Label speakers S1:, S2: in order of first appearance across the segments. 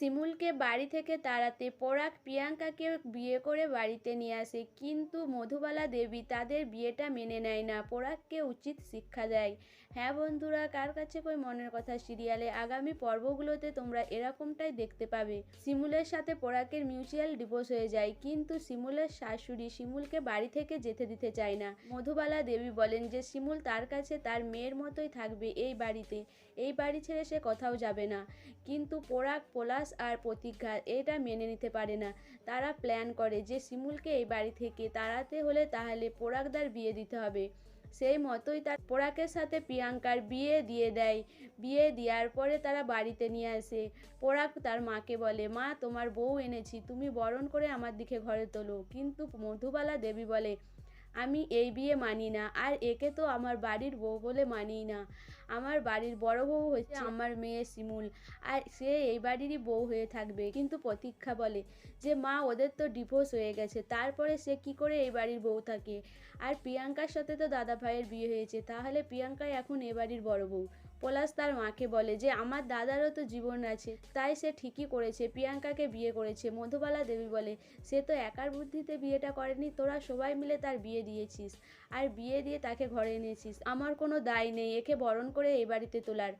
S1: শিমুলকে বাড়ি থেকে তাড়াতে পরাগ প্রিয়াঙ্কাকে বিয়ে করে বাড়িতে নিয়ে আসে। কিন্তু মধুবালা দেবী তাদের বিয়েটা মেনে নেয় না। পরাগকে উচিত শিক্ষা দেয়। হ্যাঁ বন্ধুরা, কার কাছে কই মনের কথা? সিরিয়ালে আগামী পর্বগুলোতে তোমরা এরকমটাই দেখতে পাবে। শিমুলের সাথে পরাগের মিউচুয়াল ডিভোর্স হয়ে যায়। কিন্তু শিমুলের শাশুড়ি শিমুলকে বাড়ি থেকে যেতে দিতে চায় না। মধুবালা দেবী বলেন যে, শিমুল তার কাছে তার মেয়ের মতোই থাকবে এই বাড়িতে। এই বাড়ি ছেড়ে সে কোথাও যাবে না। কিন্তু পরাগ পলাশ আর প্রতিজ্ঞা এটা মেনে নিতে পারে না। তারা প্ল্যান করে যে শিমুলকে এই বাড়ি থেকে তাড়াতে হলে তাহলে পরাগদার বিয়ে দিতে হবে। সেই মতোই তার পোড়াকের সাথে প্রিয়াঙ্কার বিয়ে দিয়ে দেয়। বিয়ে দেওয়ার পরে তারা বাড়িতে নিয়ে আসে। পোড়াক তার মাকে বলে, মা, তোমার বউ এনেছি, তুমি বরণ করে আমার দিকে ঘরে তোলো। কিন্তু মধুবালা দেবী বলে আমি এই বিয়ে মানি না, আর একে তো আমার বাড়ির বউ বলে মানি না। আমার বাড়ির বড় বউ হচ্ছে আমার মেয়ে শিমুল, আর সে এই বাড়িরই বউ হয়ে থাকবে। কিন্তু প্রতীক্ষা বলে যে, মা, ওদের তো ডিভোর্স হয়ে গেছে, তারপরে সে কি করে এই বাড়ির বউ থাকে? আর প্রিয়াঙ্কার সাথে তো দাদা ভাইয়ের বিয়ে হয়েছে, তাহলে প্রিয়াঙ্কাই এখন এ বাড়ির বড় বউ। পলাশ তার মাকে বলে যে, আমার দাদারও তো জীবন আছে। তাই সে ঠিকই করেছে। প্রিয়াঙ্কাকে বিয়ে করেছে। মধুবালা দেবী বলে, সে তো একার বুদ্ধিতে বিয়েটা করেনি, তোরা সবাই মিলে তার বিয়ে দিয়েছিস আর বিয়ে দিয়ে তাকে ঘরে এনেছিস। আমার কোনো দায় নেই, একে বরণ করে এ বাড়িতে তোলার।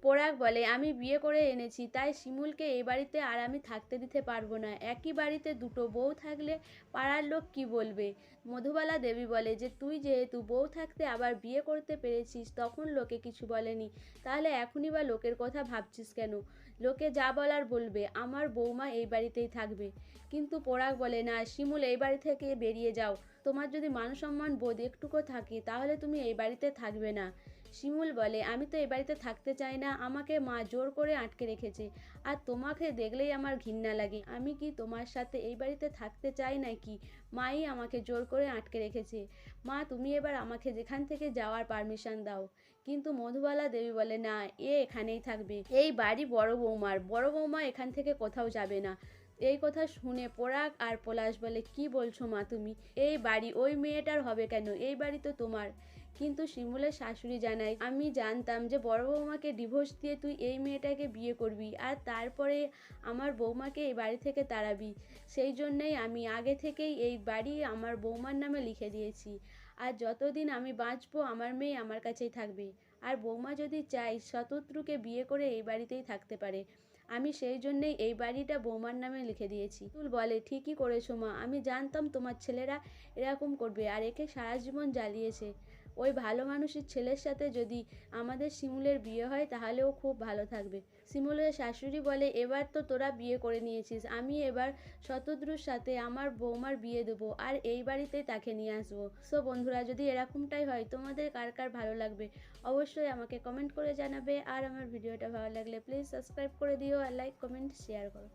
S1: পরাগ বলে, আমি বিয়ে করে এনেছি, তাই শিমুলকে এই বাড়িতে আর আমি থাকতে দিতে পারব না। একই বাড়িতে দুটো বউ থাকলে পাড়ার লোক কি বলবে? মধুবালা দেবী বলে, যে তুই যেহেতু বউ থাকতে আবার বিয়ে করতে পেরেছিস, তখন লোকে কিছু বলেনি। তাহলে এখনই বা লোকের কথা ভাবছিস কেন? লোকে যা বলার বলবে, আমার বৌমা এই বাড়িতেই থাকবে। কিন্তু পরাগ বলে, না, শিমুল, এই বাড়ি থেকে বেরিয়ে যাও। তোমার যদি মান সম্মান বোধ একটুকু থাকে, তাহলে তুমি এই বাড়িতে থাকবে না। শিমুল বলে, আমি তো এ বাড়িতে থাকতে চাই না, আমাকে মা জোর করে আটকে রেখেছে। আর তোমাকে দেখলেই আমার ঘৃণা লাগে। আমি কি তোমার সাথে এই বাড়িতে থাকতে চাই নাকি? মাই আমাকে জোর করে আটকে রেখেছে। মা, তুমি এবার আমাকে যেখান থেকে যাওয়ার পারমিশন দাও। কিন্তু মধুবালা দেবী বলে, না, এ এখানেই থাকবে। এই বাড়ি বড় বৌমার। বড় বৌমা এখান থেকে কোথাও যাবে না। এই কথা শুনে পরাগ আর পলাশ বলে, কি বলছো মা তুমি? এই বাড়ি ওই মেয়েটার হবে কেন? এই বাড়ি তো তোমার। কিন্তু শিমুলের শাশুড়ি জানায়, আমি জানতাম যে বড় বৌমাকে ডিভোর্স দিয়ে তুই এই মেয়েটাকে বিয়ে করবি আর তারপরে আমার বৌমাকে এই বাড়ি থেকে তাড়াবি। সেই জন্যই আমি আগে থেকেই এই বাড়ি আমার বৌমার নামে লিখে দিয়েছি। আর যতদিন আমি বাঁচবো আমার মেয়ে আমার কাছেই থাকবে। আর বৌমা যদি চাই শতত্রুকে বিয়ে করে এই বাড়িতেই থাকতে পারে। আমি সেই জন্যেই এই বাড়িটা বৌমার নামে লিখে দিয়েছি। তুল বলে, ঠিকই করেছ মা, আমি জানতাম তোমার ছেলেরা এরকম করবে আর একে সারা জীবন জ্বালিয়েছে। ওই ভালো মানুষের ছেলের সাথে যদি আমাদের শিমুলের বিয়ে হয় তাহলেও খুব ভালো থাকবে। শিমুলের শাশুড়ি বলে, এবার তো তোরা বিয়ে করে নিয়েছিস, আমি এবার শতদ্রুর সাথে আমার বৌমার বিয়ে দেবো আর এই বাড়িতেই তাকে নিয়ে আসব। সো বন্ধুরা, যদি এরকমটাই হয়, তোমাদের কার কার ভালো লাগবে? অবশ্যই আমাকে কমেন্ট করে জানাবে। আর আমার ভিডিওটা ভালো লাগলে প্লিজ সাবস্ক্রাইব করে দিও আর লাইক কমেন্ট শেয়ার করো।